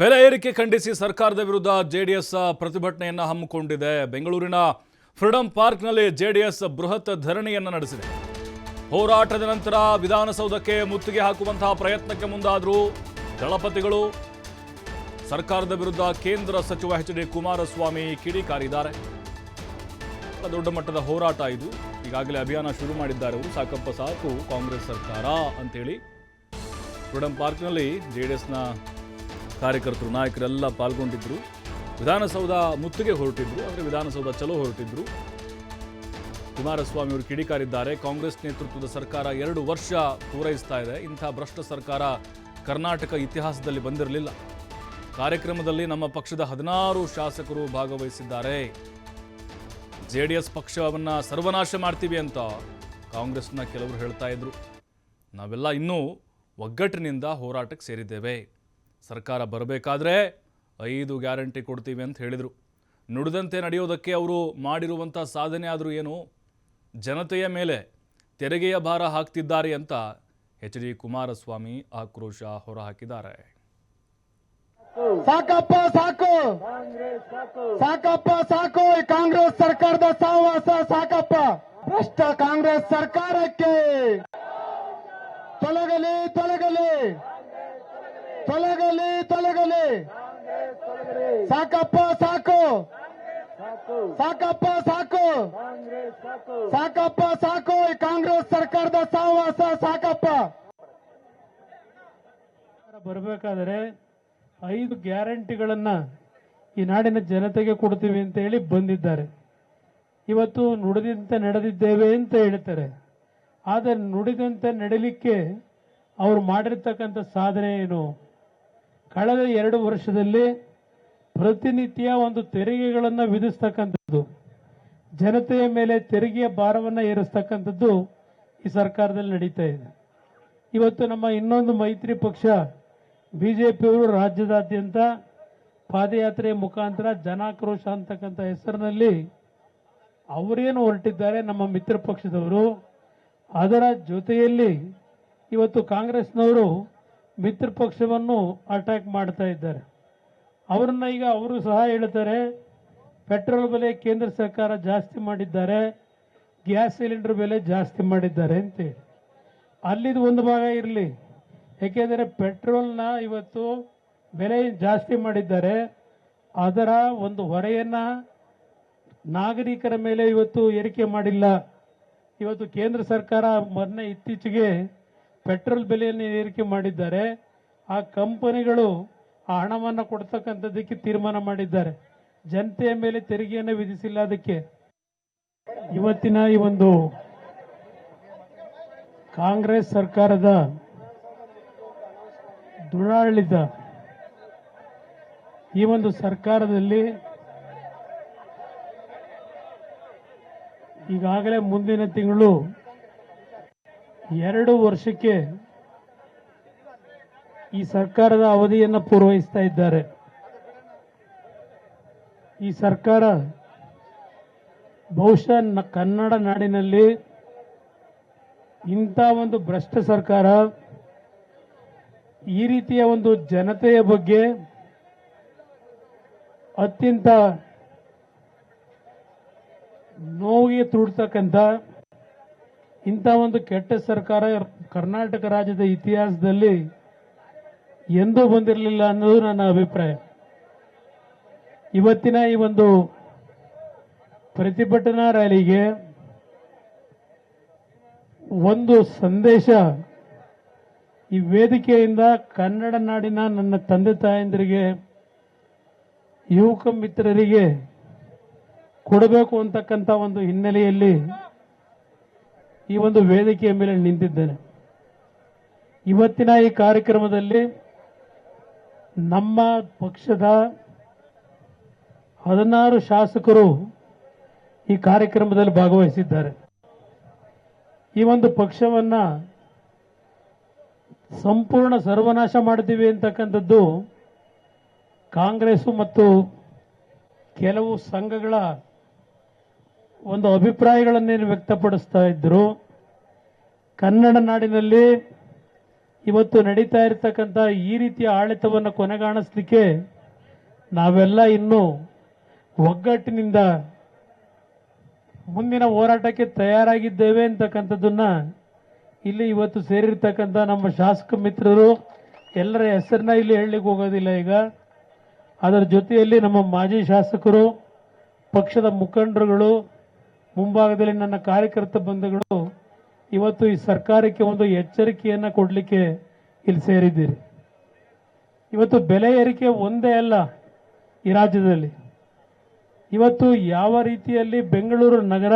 ಬೆಲೆ ಏರಿಕೆ ಖಂಡಿಸಿ ಸರ್ಕಾರದ ವಿರುದ್ಧ ಜೆಡಿಎಸ್ ಪ್ರತಿಭಟನೆಯನ್ನು ಹಮ್ಮಿಕೊಂಡಿದೆ. ಬೆಂಗಳೂರಿನ ಫ್ರೀಡಂ ಪಾರ್ಕ್ನಲ್ಲಿ ಜೆಡಿಎಸ್ ಬೃಹತ್ ಧರಣಿಯನ್ನು ನಡೆಸಿದೆ. ಹೋರಾಟದ ನಂತರ ವಿಧಾನಸೌಧಕ್ಕೆ ಮುತ್ತಿಗೆ ಹಾಕುವಂತಹ ಪ್ರಯತ್ನಕ್ಕೆ ಮುಂದಾದರೂ ದಳಪತಿಗಳು, ಸರ್ಕಾರದ ವಿರುದ್ಧ ಕೇಂದ್ರ ಸಚಿವ ಎಚ್ ಡಿ ಕುಮಾರಸ್ವಾಮಿ ಕಿಡಿಕಾರಿದ್ದಾರೆ. ದೊಡ್ಡ ಮಟ್ಟದ ಹೋರಾಟ ಇದು. ಈಗಾಗಲೇ ಅಭಿಯಾನ ಶುರು ಮಾಡಿದ್ದಾರೆ ಅವರು. ಸಾಕಪ್ಪ ಸಾಕು ಕಾಂಗ್ರೆಸ್ ಸರ್ಕಾರ ಅಂತೇಳಿ ಫ್ರೀಡಂ ಪಾರ್ಕ್ನಲ್ಲಿ ಜೆ ಡಿ ಎಸ್ನ ಕಾರ್ಯಕರ್ತರು, ನಾಯಕರೆಲ್ಲ ಪಾಲ್ಗೊಂಡಿದ್ದರು ವಿಧಾನಸೌಧ ಮುತ್ತಿಗೆ ಹೊರಟಿದ್ರು ಅಂದರೆ ವಿಧಾನಸೌಧ ಚಲೋ ಹೊರಟಿದ್ರು. ಕುಮಾರಸ್ವಾಮಿ ಅವರು ಕಿಡಿಕಾರಿದ್ದಾರೆ. ಕಾಂಗ್ರೆಸ್ ನೇತೃತ್ವದ ಸರ್ಕಾರ ಎರಡು ವರ್ಷ ಪೂರೈಸ್ತಾ ಇದೆ. ಇಂಥ ಭ್ರಷ್ಟ ಸರ್ಕಾರ ಕರ್ನಾಟಕ ಇತಿಹಾಸದಲ್ಲಿ ಬಂದಿರಲಿಲ್ಲ. ಕಾರ್ಯಕ್ರಮದಲ್ಲಿ ನಮ್ಮ ಪಕ್ಷದ ಹದಿನಾರು ಶಾಸಕರು ಭಾಗವಹಿಸಿದ್ದಾರೆ. ಜೆ ಡಿ ಎಸ್ ಪಕ್ಷವನ್ನು ಸರ್ವನಾಶ ಮಾಡ್ತೀವಿ ಅಂತ ಕಾಂಗ್ರೆಸ್ನ ಕೆಲವರು ಹೇಳ್ತಾ ಇದ್ರು. ನಾವೆಲ್ಲ ಇನ್ನೂ ಒಗ್ಗಟ್ಟಿನಿಂದ ಹೋರಾಟಕ್ಕೆ ಸೇರಿದ್ದೇವೆ. ಸರ್ಕಾರ ಬರಬೇಕಾದ್ರೆ ಐದು ಗ್ಯಾರಂಟಿ ಕೊಡ್ತೀವಿ ಅಂತ ಹೇಳಿದರು. ನುಡಿದಂತೆ ನಡೆಯೋದಕ್ಕೆ ಅವರು ಮಾಡಿರುವಂಥ ಸಾಧನೆ ಆದರೂ ಏನು? ಜನತೆಯ ಮೇಲೆ ತೆರಿಗೆಯ ಭಾರ ಹಾಕ್ತಿದ್ದಾರೆ ಅಂತ ಎಚ್ ಡಿ ಕುಮಾರಸ್ವಾಮಿ ಆಕ್ರೋಶ ಹೊರಹಾಕಿದ್ದಾರೆ. ಸಾಕಪ್ಪ, ಸಾಕು. ಸಾಕಪ್ಪ, ಸಾಕು. ಕಾಂಗ್ರೆಸ್ ಸರ್ಕಾರದ ಸಹವಾಸ ಸಾಕಪ್ಪ. ಭ್ರಷ್ಟ ಕಾಂಗ್ರೆಸ್ ಸರ್ಕಾರಕ್ಕೆ. ತೊಲಗಲಿ ತೊಲಗಲಿ. ತೊಲಗಲಿ ತೊಲಗಲಿ. ಸಾಕಪ್ಪ, ಸಾಕು. ಸಾಕಪ್ಪ ಸಾಕು. ಸಾಕಪ್ಪ, ಸಾಕು. ಈ ಕಾಂಗ್ರೆಸ್ ಸರ್ಕಾರದ ಸಹವಾಸ ಸಾಕಪ್ಪ. ಬರಬೇಕಾದರೆ ಐದು ಗ್ಯಾರಂಟಿಗಳನ್ನ ಈ ನಾಡಿನ ಜನತೆಗೆ ಕೊಡ್ತೀವಿ ಅಂತ ಹೇಳಿ ಬಂದಿದ್ದಾರೆ. ಇವತ್ತು ನುಡಿದಂತೆ ನಡೆದಿದ್ದೇವೆ ಅಂತ ಹೇಳ್ತಾರೆ. ಆದರೆ ನುಡಿದಂತೆ ನಡೀಲಿಕ್ಕೆ ಅವರು ಮಾಡಿರ್ತಕ್ಕಂಥ ಸಾಧನೆ ಏನು? ಕಳೆದ ಎರಡು ವರ್ಷದಲ್ಲಿ ಪ್ರತಿನಿತ್ಯ ಒಂದು ತೆರಿಗೆಗಳನ್ನು ವಿಧಿಸ್ತಕ್ಕಂಥದ್ದು, ಜನತೆಯ ಮೇಲೆ ತೆರಿಗೆಯ ಭಾರವನ್ನು ಏರಿಸ್ತಕ್ಕಂಥದ್ದು ಈ ಸರ್ಕಾರದಲ್ಲಿ ನಡೀತಾ ಇದೆ. ಇವತ್ತು ನಮ್ಮ ಇನ್ನೊಂದು ಮೈತ್ರಿ ಪಕ್ಷ ಬಿ ಜೆ ಪಿಯವರು ರಾಜ್ಯದಾದ್ಯಂತ ಪಾದಯಾತ್ರೆ ಮುಖಾಂತರ ಜನಾಕ್ರೋಶ ಅಂತಕ್ಕಂಥ ಹೆಸರಿನಲ್ಲಿ ಅವರೇನು ಹೊರಟಿದ್ದಾರೆ ನಮ್ಮ ಮಿತ್ರ ಪಕ್ಷದವರು, ಅದರ ಜೊತೆಯಲ್ಲಿ ಇವತ್ತು ಕಾಂಗ್ರೆಸ್ನವರು ಮಿತ್ರ ಪಕ್ಷವನ್ನು ಅಟ್ಯಾಕ್ ಮಾಡ್ತಾ ಇದ್ದಾರೆ. ಅವರನ್ನ ಈಗ ಅವರು ಸಹ ಹೇಳ್ತಾರೆ ಪೆಟ್ರೋಲ್ ಬೆಲೆ ಕೇಂದ್ರ ಸರ್ಕಾರ ಜಾಸ್ತಿ ಮಾಡಿದ್ದಾರೆ ಗ್ಯಾಸ್ ಸಿಲಿಂಡರ್ ಬೆಲೆ ಜಾಸ್ತಿ ಮಾಡಿದ್ದಾರೆ ಅಂತೇಳಿ. ಅಲ್ಲಿದು ಒಂದು ಭಾಗ ಇರಲಿ. ಏಕೆಂದರೆ ಪೆಟ್ರೋಲ್ನ ಇವತ್ತು ಬೆಲೆ ಜಾಸ್ತಿ ಮಾಡಿದ್ದಾರೆ. ಅದರ ಒಂದು ಹೊರೆಯನ್ನು ನಾಗರಿಕರ ಮೇಲೆ ಇವತ್ತು ಏರಿಕೆ ಮಾಡಿಲ್ಲ. ಇವತ್ತು ಕೇಂದ್ರ ಸರ್ಕಾರ ಮೊನ್ನೆ ಇತ್ತೀಚೆಗೆ ಪೆಟ್ರೋಲ್ ಬೆಲೆಯನ್ನು ಏರಿಕೆ ಮಾಡಿದ್ದಾರೆ. ಆ ಕಂಪನಿಗಳು ಆ ಹಣವನ್ನು ಕೊಡ್ತಕ್ಕಂಥದ್ದಕ್ಕೆ ತೀರ್ಮಾನ ಮಾಡಿದ್ದಾರೆ. ಜನತೆಯ ಮೇಲೆ ತೆರಿಗೆಯನ್ನು ವಿಧಿಸಿಲ್ಲ ಅದಕ್ಕೆ. ಇವತ್ತಿನ ಈ ಒಂದು ಕಾಂಗ್ರೆಸ್ ಸರ್ಕಾರದ ದುರಾಡಳಿತ ಈ ಒಂದು ಸರ್ಕಾರದಲ್ಲಿ ಈಗಾಗಲೇ ಮುಂದಿನ ತಿಂಗಳು ಎರಡು ವರ್ಷಕ್ಕೆ ಈ ಸರ್ಕಾರದ ಅವಧಿಯನ್ನು ಪೂರ್ವಹಿಸ್ತಾ ಇದ್ದಾರೆ. ಈ ಸರ್ಕಾರ ಬಹುಶಃ ಕನ್ನಡ ನಾಡಿನಲ್ಲಿ ಇಂಥ ಒಂದು ಭ್ರಷ್ಟ ಸರ್ಕಾರ, ಈ ರೀತಿಯ ಒಂದು ಜನತೆಯ ಬಗ್ಗೆ ಅತ್ಯಂತ ನೋವಿಗೆ ತುಡ್ತಕ್ಕಂಥ ಇಂಥ ಒಂದು ಕೆಟ್ಟ ಸರ್ಕಾರ ಕರ್ನಾಟಕ ರಾಜ್ಯದ ಇತಿಹಾಸದಲ್ಲಿ ಎಂದೂ ಬಂದಿರಲಿಲ್ಲ ಅನ್ನೋದು ನನ್ನ ಅಭಿಪ್ರಾಯ. ಇವತ್ತಿನ ಈ ಒಂದು ಪ್ರತಿಭಟನಾ ರ್ಯಾಲಿಗೆ ಒಂದು ಸಂದೇಶ ಈ ವೇದಿಕೆಯಿಂದ ಕನ್ನಡ ನಾಡಿನ ನನ್ನ ತಂದೆ ತಾಯಂದಿರಿಗೆ, ಯುವಕ ಮಿತ್ರರಿಗೆ ಕೊಡಬೇಕು ಅಂತಕ್ಕಂಥ ಒಂದು ಹಿನ್ನೆಲೆಯಲ್ಲಿ ಈ ಒಂದು ವೇದಿಕೆಯ ಮೇಲೆ ನಿಂತಿದ್ದೇನೆ. ಇವತ್ತಿನ ಈ ಕಾರ್ಯಕ್ರಮದಲ್ಲಿ ನಮ್ಮ ಪಕ್ಷದ ಹದಿನಾರು ಶಾಸಕರು ಈ ಕಾರ್ಯಕ್ರಮದಲ್ಲಿ ಭಾಗವಹಿಸಿದ್ದಾರೆ. ಈ ಒಂದು ಪಕ್ಷವನ್ನ ಸಂಪೂರ್ಣ ಸರ್ವನಾಶ ಮಾಡ್ತೀವಿ ಅಂತಕ್ಕಂಥದ್ದು ಕಾಂಗ್ರೆಸ್ ಮತ್ತು ಕೆಲವು ಸಂಘಗಳ ಒಂದು ಅಭಿಪ್ರಾಯಗಳನ್ನೇನು ವ್ಯಕ್ತಪಡಿಸ್ತಾ ಇದ್ದರು ಕನ್ನಡ ನಾಡಿನಲ್ಲಿ ಇವತ್ತು ನಡೀತಾ ಇರತಕ್ಕಂಥ ಈ ರೀತಿಯ ಆಡಳಿತವನ್ನು ಕೊನೆಗಾಣಿಸ್ಲಿಕ್ಕೆ ನಾವೆಲ್ಲ ಇನ್ನೂ ಒಗ್ಗಟ್ಟಿನಿಂದ ಮುಂದಿನ ಹೋರಾಟಕ್ಕೆ ತಯಾರಾಗಿದ್ದೇವೆ ಅಂತಕ್ಕಂಥದ್ದನ್ನ ಇಲ್ಲಿ ಇವತ್ತು ಸೇರಿರ್ತಕ್ಕಂಥ ನಮ್ಮ ಶಾಸಕ ಮಿತ್ರರು ಎಲ್ಲರ ಹೆಸರನ್ನ ಇಲ್ಲಿ ಹೇಳಲಿಕ್ಕೆ ಹೋಗೋದಿಲ್ಲ ಈಗ. ಅದರ ಜೊತೆಯಲ್ಲಿ ನಮ್ಮ ಮಾಜಿ ಶಾಸಕರು, ಪಕ್ಷದ ಮುಖಂಡರುಗಳು ಮುಂಭಾಗದಲ್ಲಿ ನನ್ನ ಕಾರ್ಯಕರ್ತ ಬಂಧುಗಳು ಇವತ್ತು ಈ ಸರ್ಕಾರಕ್ಕೆ ಒಂದು ಎಚ್ಚರಿಕೆಯನ್ನು ಕೊಡಲಿಕ್ಕೆ ಇಲ್ಲಿ ಸೇರಿದ್ದೀರಿ. ಇವತ್ತು ಬೆಲೆ ಏರಿಕೆ ಒಂದೇ ಅಲ್ಲ ಈ ರಾಜ್ಯದಲ್ಲಿ. ಇವತ್ತು ಯಾವ ರೀತಿಯಲ್ಲಿ ಬೆಂಗಳೂರು ನಗರ,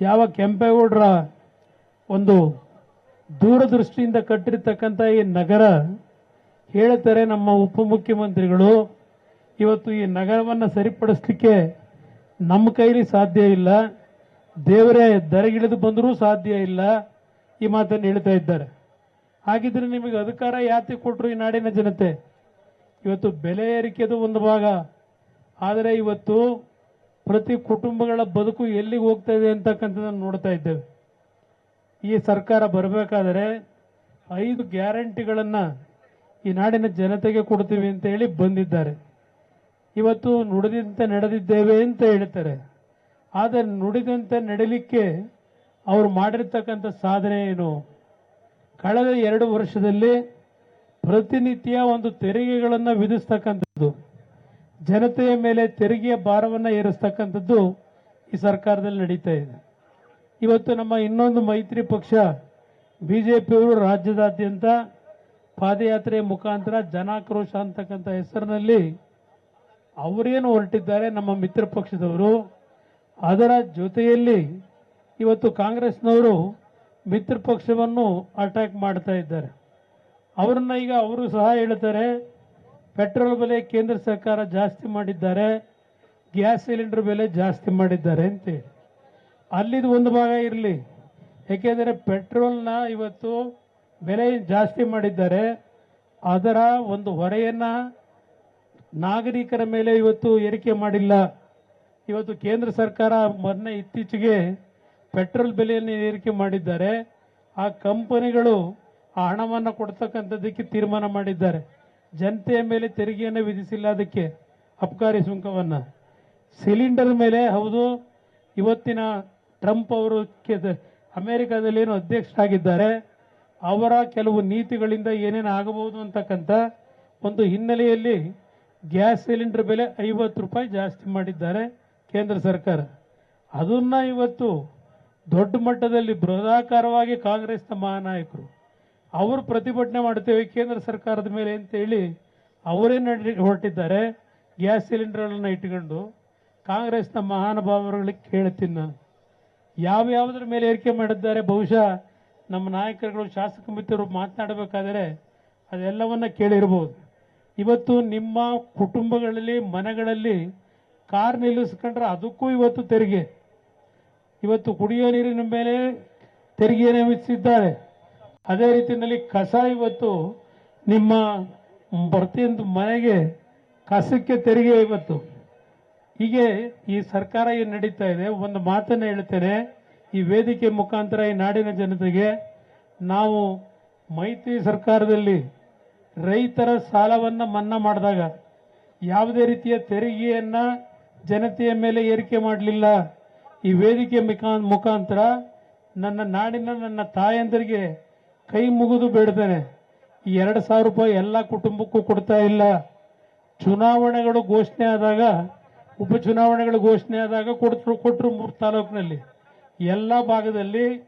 ಯಾವ ಕೆಂಪೇಗೌಡರ ಒಂದು ದೂರದೃಷ್ಟಿಯಿಂದ ಕಟ್ಟಿರ್ತಕ್ಕಂಥ ಈ ನಗರ, ಹೇಳ್ತಾರೆ ನಮ್ಮ ಉಪಮುಖ್ಯಮಂತ್ರಿಗಳು, ಇವತ್ತು ಈ ನಗರವನ್ನು ಸರಿಪಡಿಸ್ಲಿಕ್ಕೆ ನಮ್ಮ ಕೈಲಿ ಸಾಧ್ಯ ಇಲ್ಲ. ದೇವರೇ ದರಗಿಳಿದು ಬಂದರೂ ಸಾಧ್ಯ ಇಲ್ಲ. ಈ ಮಾತನ್ನು ಹೇಳ್ತಾ ಇದ್ದಾರೆ. ಹಾಗಿದ್ರೆ ನಿಮಗೆ ಅಧಿಕಾರ ಯಾತಿ ಕೊಟ್ಟರು ಈ ನಾಡಿನ ಜನತೆ? ಇವತ್ತು ಬೆಲೆ ಏರಿಕೆದು ಒಂದು ಭಾಗ. ಆದರೆ ಇವತ್ತು ಪ್ರತಿ ಕುಟುಂಬಗಳ ಬದುಕು ಎಲ್ಲಿಗೆ ಹೋಗ್ತಾ ಇದೆ ಅಂತಕ್ಕಂಥದ್ದನ್ನು ನೋಡ್ತಾ ಇದ್ದೇವೆ. ಈ ಸರ್ಕಾರ ಬರಬೇಕಾದರೆ ಐದು ಗ್ಯಾರಂಟಿಗಳನ್ನು ಈ ನಾಡಿನ ಜನತೆಗೆ ಕೊಡ್ತೀವಿ ಅಂತ ಹೇಳಿ ಬಂದಿದ್ದಾರೆ. ಇವತ್ತು ನುಡಿದಂತೆ ನಡೆದಿದ್ದೇವೆ ಅಂತ ಹೇಳ್ತಾರೆ. ಆದರೆ ನುಡಿದಂತೆ ನಡಿಲಿಕ್ಕೆ ಅವರು ಮಾಡಿರ್ತಕ್ಕಂಥ ಸಾಧನೆ ಏನು? ಕಳೆದ ಎರಡು ವರ್ಷದಲ್ಲಿ ಪ್ರತಿನಿತ್ಯ ಒಂದು ತೆರಿಗೆಗಳನ್ನು ವಿಧಿಸ್ತಕ್ಕಂಥದ್ದು. ಜನತೆಯ ಮೇಲೆ ತೆರಿಗೆಯ ಭಾರವನ್ನು ಏರಿಸ್ತಕ್ಕಂಥದ್ದು ಈ ಸರ್ಕಾರದಲ್ಲಿ ನಡೀತಾ ಇದೆ. ಇವತ್ತು ನಮ್ಮ ಇನ್ನೊಂದು ಮೈತ್ರಿ ಪಕ್ಷ ಬಿ ಜೆ ಪಿಯವರು ರಾಜ್ಯದಾದ್ಯಂತ ಪಾದಯಾತ್ರೆಯ ಮುಖಾಂತರ ಜನಾಕ್ರೋಶ ಅಂತಕ್ಕಂಥ ಹೆಸರಿನಲ್ಲಿ ಅವರೇನು ಹೊರಟಿದ್ದಾರೆ ನಮ್ಮ ಮಿತ್ರ ಪಕ್ಷದವರು. ಅದರ ಜೊತೆಯಲ್ಲಿ ಇವತ್ತು ಕಾಂಗ್ರೆಸ್ನವರು ಮಿತ್ರ ಪಕ್ಷವನ್ನು ಅಟ್ಯಾಕ್ ಮಾಡ್ತಾ ಇದ್ದಾರೆ. ಅವರನ್ನ ಈಗ ಅವರು ಸಹ ಹೇಳ್ತಾರೆ ಪೆಟ್ರೋಲ್ ಬೆಲೆ ಕೇಂದ್ರ ಸರ್ಕಾರ ಜಾಸ್ತಿ ಮಾಡಿದ್ದಾರೆ ಗ್ಯಾಸ್ ಸಿಲಿಂಡರ್ ಬೆಲೆ ಜಾಸ್ತಿ ಮಾಡಿದ್ದಾರೆ ಅಂತೇಳಿ. ಅಲ್ಲಿದು ಒಂದು ಭಾಗ ಇರಲಿ. ಏಕೆಂದರೆ ಪೆಟ್ರೋಲ್ನ ಇವತ್ತು ಬೆಲೆ ಜಾಸ್ತಿ ಮಾಡಿದ್ದಾರೆ. ಅದರ ಒಂದು ಹೊರೆಯನ್ನು ನಾಗರಿಕರ ಮೇಲೆ ಇವತ್ತು ಏರಿಕೆ ಮಾಡಿಲ್ಲ. ಇವತ್ತು ಕೇಂದ್ರ ಸರ್ಕಾರ ಮೊನ್ನೆ ಇತ್ತೀಚೆಗೆ ಪೆಟ್ರೋಲ್ ಬೆಲೆಯನ್ನು ಏರಿಕೆ ಮಾಡಿದ್ದಾರೆ. ಆ ಕಂಪನಿಗಳು ಆ ಹಣವನ್ನು ಕೊಡ್ತಕ್ಕಂಥದ್ದಕ್ಕೆ ತೀರ್ಮಾನ ಮಾಡಿದ್ದಾರೆ. ಜನತೆಯ ಮೇಲೆ ತೆರಿಗೆಯನ್ನು ವಿಧಿಸಿಲ್ಲ ಅದಕ್ಕೆ ಅಬಕಾರಿ ಸುಂಕವನ್ನು. ಸಿಲಿಂಡರ್ ಮೇಲೆ ಹೌದು, ಇವತ್ತಿನ ಟ್ರಂಪ್ ಅವರು ಕೆ- ಅಮೆರಿಕದಲ್ಲಿ ಏನು ಅಧ್ಯಕ್ಷರಾಗಿದ್ದಾರೆ. ಅವರ ಕೆಲವು ನೀತಿಗಳಿಂದ ಏನೇನು ಆಗಬಹುದು ಅಂತಕ್ಕಂಥ ಒಂದು ಹಿನ್ನೆಲೆಯಲ್ಲಿ ಗ್ಯಾಸ್ ಸಿಲಿಂಡರ್ ಬೆಲೆ ಐವತ್ತು ರೂಪಾಯಿ ಜಾಸ್ತಿ ಮಾಡಿದ್ದಾರೆ ಕೇಂದ್ರ ಸರ್ಕಾರ. ಅದನ್ನ ಇವತ್ತು ದೊಡ್ಡ ಮಟ್ಟದಲ್ಲಿ ಬೃಹದಾಕಾರವಾಗಿ ಕಾಂಗ್ರೆಸ್ನ ಮಹಾನಾಯಕರು ಅವರು ಪ್ರತಿಭಟನೆ ಮಾಡ್ತೇವೆ ಕೇಂದ್ರ ಸರ್ಕಾರದ ಮೇಲೆ ಅಂತೇಳಿ ಅವರೇ ಹೊರಟಿದ್ದಾರೆ. ಗ್ಯಾಸ್ ಸಿಲಿಂಡರ್ಗಳನ್ನು ಇಟ್ಕೊಂಡು ಕಾಂಗ್ರೆಸ್ನ ಮಹಾನುಭಾವರುಗಳಿಗೆ ಕೇಳ್ತೀನಿ ನಾನು ಯಾವ್ಯಾವುದ್ರ ಮೇಲೆ ಏರಿಕೆ ಮಾಡಿದ್ದಾರೆ, ಬಹುಶಃ ನಮ್ಮ ನಾಯಕರುಗಳು ಶಾಸಕ ಮಿತ್ರರು ಮಾತನಾಡಬೇಕಾದರೆ ಅದೆಲ್ಲವನ್ನ ಕೇಳಿರ್ಬೋದು. ಇವತ್ತು ನಿಮ್ಮ ಕುಟುಂಬಗಳಲ್ಲಿ, ಮನೆಗಳಲ್ಲಿ ಕಾರ್ ನಿಲ್ಲಿಸ್ಕೊಂಡ್ರೆ ಅದಕ್ಕೂ ಇವತ್ತು ತೆರಿಗೆ. ಇವತ್ತು ಕುಡಿಯೋ ನೀರಿನ ಮೇಲೆ ತೆರಿಗೆಯನ್ನು ವಿಧಿಸಿದ್ದಾರೆ ಅದೇ ರೀತಿಯಲ್ಲಿ ಕಸ ಇವತ್ತು ನಿಮ್ಮ ಪ್ರತಿಯೊಂದು ಮನೆಗೆ ಕಸಕ್ಕೆ ತೆರಿಗೆ ಇವತ್ತು. ಹೀಗೆ ಈ ಸರ್ಕಾರ ಏನು ನಡೀತಾ ಇದೆ? ಒಂದು ಮಾತನ್ನು ಹೇಳ್ತೇನೆ. ಈ ವೇದಿಕೆ ಮುಖಾಂತರ ಈ ನಾಡಿನ ಜನತೆಗೆ ನಾವು ಮೈತ್ರಿ ಸರ್ಕಾರದಲ್ಲಿ ರೈತರ ಸಾಲವನ್ನು ಮನ್ನಾ ಮಾಡಿದಾಗ ಯಾವುದೇ ರೀತಿಯ ತೆರಿಗೆಯನ್ನು ಜನತೆಯ ಮೇಲೆ ಏರಿಕೆ ಮಾಡಲಿಲ್ಲ. ಈ ವೇದಿಕೆ ಮುಖಾ- ಮುಖಾಂತರ ನನ್ನ ನಾಡಿನ ನನ್ನ ತಾಯಂದರಿಗೆ ಕೈ ಮುಗಿದು ಬೇಡ್ತೇನೆ. ಈ ಎರಡು ಸಾವಿರ ರೂಪಾಯಿ ಎಲ್ಲ ಕುಟುಂಬಕ್ಕೂ ಕೊಡ್ತಾ ಇಲ್ಲ. ಚುನಾವಣೆಗಳು ಘೋಷಣೆ ಆದಾಗ, ಉಪಚುನಾವಣೆಗಳು ಘೋಷಣೆ ಆದಾಗ ಕೊಡ್ತರು ಕೊಟ್ಟರು ಮೂರು ತಾಲೂಕಿನಲ್ಲಿ. ಎಲ್ಲ ಭಾಗದಲ್ಲಿ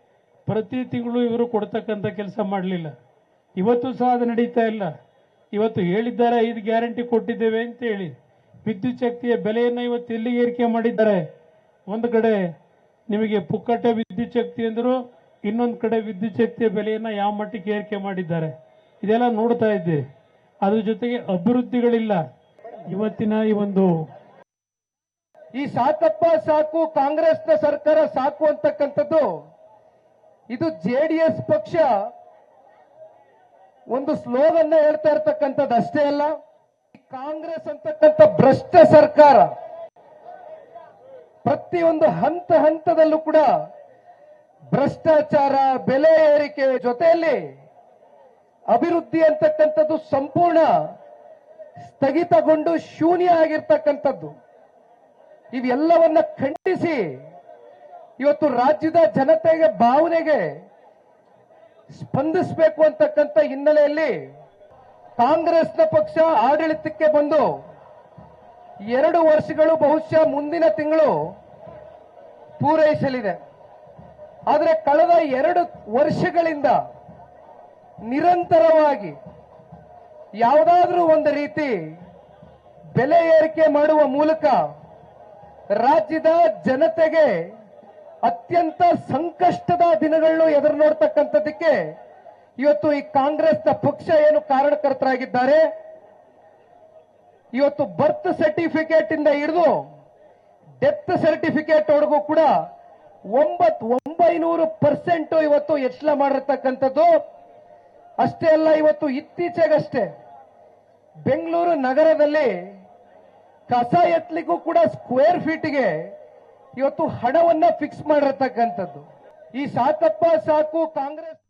ಪ್ರತಿ ತಿಂಗಳು ಇವರು ಕೊಡ್ತಕ್ಕಂಥ ಕೆಲಸ ಮಾಡಲಿಲ್ಲ. ಇವತ್ತು ಸಹ ಅದು ನಡೀತಾ ಇಲ್ಲ. ಇವತ್ತು ಹೇಳಿದ್ದಾರೆ, ಐದು ಗ್ಯಾರಂಟಿ ಕೊಟ್ಟಿದ್ದೇವೆ ಅಂತ ಹೇಳಿ. ವಿದ್ಯುತ್ ಶಕ್ತಿಯ ಬೆಲೆಯನ್ನು ಇವತ್ತು ಎಲ್ಲಿ ಏರಿಕೆ ಮಾಡಿದ್ದಾರೆ? ಒಂದು ಕಡೆ ನಿಮಗೆ ಪುಕ್ಕಟ್ಟೆ ವಿದ್ಯುತ್ ಶಕ್ತಿ ಅಂದರು, ಇನ್ನೊಂದು ಕಡೆ ವಿದ್ಯುತ್ ಶಕ್ತಿಯ ಬೆಲೆಯನ್ನು ಯಾವ ಮಟ್ಟಿಗೆ ಏರಿಕೆ ಮಾಡಿದ್ದಾರೆ? ಇದೆಲ್ಲ ನೋಡ್ತಾ ಇದ್ದೀರಿ. ಅದ್ರ ಜೊತೆಗೆ ಅಭಿವೃದ್ಧಿಗಳಿಲ್ಲ. ಇವತ್ತಿನ ಈ ಒಂದು ಈ ಸಾಕಪ್ಪ ಸಾಕು, ಕಾಂಗ್ರೆಸ್ನ ಸರ್ಕಾರ ಸಾಕು ಅಂತಕ್ಕಂಥದ್ದು, ಇದು ಜೆಡಿಎಸ್ ಪಕ್ಷ ಒಂದು ಸ್ಲೋಗನ್ನ ಹೇಳ್ತಾ ಇರ್ತಕ್ಕಂಥದ್ದು ಅಷ್ಟೇ ಅಲ್ಲ, ಕಾಂಗ್ರೆಸ್ ಅಂತಕ್ಕಂಥ ಭ್ರಷ್ಟ ಸರ್ಕಾರ ಪ್ರತಿಯೊಂದು ಹಂತ ಹಂತದಲ್ಲೂ ಕೂಡ ಭ್ರಷ್ಟಾಚಾರ, ಬೆಲೆ ಏರಿಕೆ ಜೊತೆಯಲ್ಲಿ ಅಭಿವೃದ್ಧಿ ಅಂತಕ್ಕಂಥದ್ದು ಸಂಪೂರ್ಣ ಸ್ಥಗಿತಗೊಂಡು ಶೂನ್ಯ ಆಗಿರ್ತಕ್ಕಂಥದ್ದು. ಇವೆಲ್ಲವನ್ನ ಖಂಡಿಸಿ ಇವತ್ತು ರಾಜ್ಯದ ಜನತೆಗೆ, ಭಾವನೆಗೆ ಸ್ಪಂದಿಸಬೇಕು ಅಂತಕ್ಕಂಥ ಹಿನ್ನೆಲೆಯಲ್ಲಿ ಕಾಂಗ್ರೆಸ್ನ ಪಕ್ಷ ಆಡಳಿತಕ್ಕೆ ಬಂದು ಎರಡು ವರ್ಷಗಳು ಬಹುಶಃ ಮುಂದಿನ ತಿಂಗಳು ಪೂರೈಸಲಿದೆ. ಆದರೆ ಕಳೆದ ಎರಡು ವರ್ಷಗಳಿಂದ ನಿರಂತರವಾಗಿ ಯಾವುದಾದ್ರೂ ಒಂದು ರೀತಿ ಬೆಲೆ ಏರಿಕೆ ಮಾಡುವ ಮೂಲಕ ರಾಜ್ಯದ ಜನತೆಗೆ ಅತ್ಯಂತ ಸಂಕಷ್ಟದ ದಿನಗಳನ್ನು ಎದುರು ನೋಡ್ತಕ್ಕಂಥದ್ದಕ್ಕೆ ಇವತ್ತು ಈ ಕಾಂಗ್ರೆಸ್ನ ಪಕ್ಷ ಏನು ಕಾರಣಕರ್ತರಾಗಿದ್ದಾರೆ? ಇವತ್ತು ಬರ್ತ್ ಸರ್ಟಿಫಿಕೇಟ್ ಇಂದ ಹಿಡಿದು ಡೆತ್ ಸರ್ಟಿಫಿಕೇಟ್ ಒಳಗೂ ಕೂಡ ಒಂಬತ್, ಒಂಬೈನೂರು ಪರ್ಸೆಂಟ್ ಇವತ್ತು ಹೆಚ್ಚಳ ಮಾಡಿರ್ತಕ್ಕಂಥದ್ದು. ಅಷ್ಟೇ ಅಲ್ಲ, ಇವತ್ತು ಇತ್ತೀಚೆಗಷ್ಟೇ ಬೆಂಗಳೂರು ನಗರದಲ್ಲಿ ಕಸ ಎತ್ತಲಿಕ್ಕೂ ಕೂಡ ಸ್ಕ್ವೇರ್ ಫೀಟ್ಗೆ ಇವತ್ತು ಹಣವನ್ನ ಫಿಕ್ಸ್ ಮಾಡಿರ್ತಕ್ಕಂಥದ್ದು. ಈ ಸಾಕಪ್ಪ ಸಾಕು ಕಾಂಗ್ರೆಸ್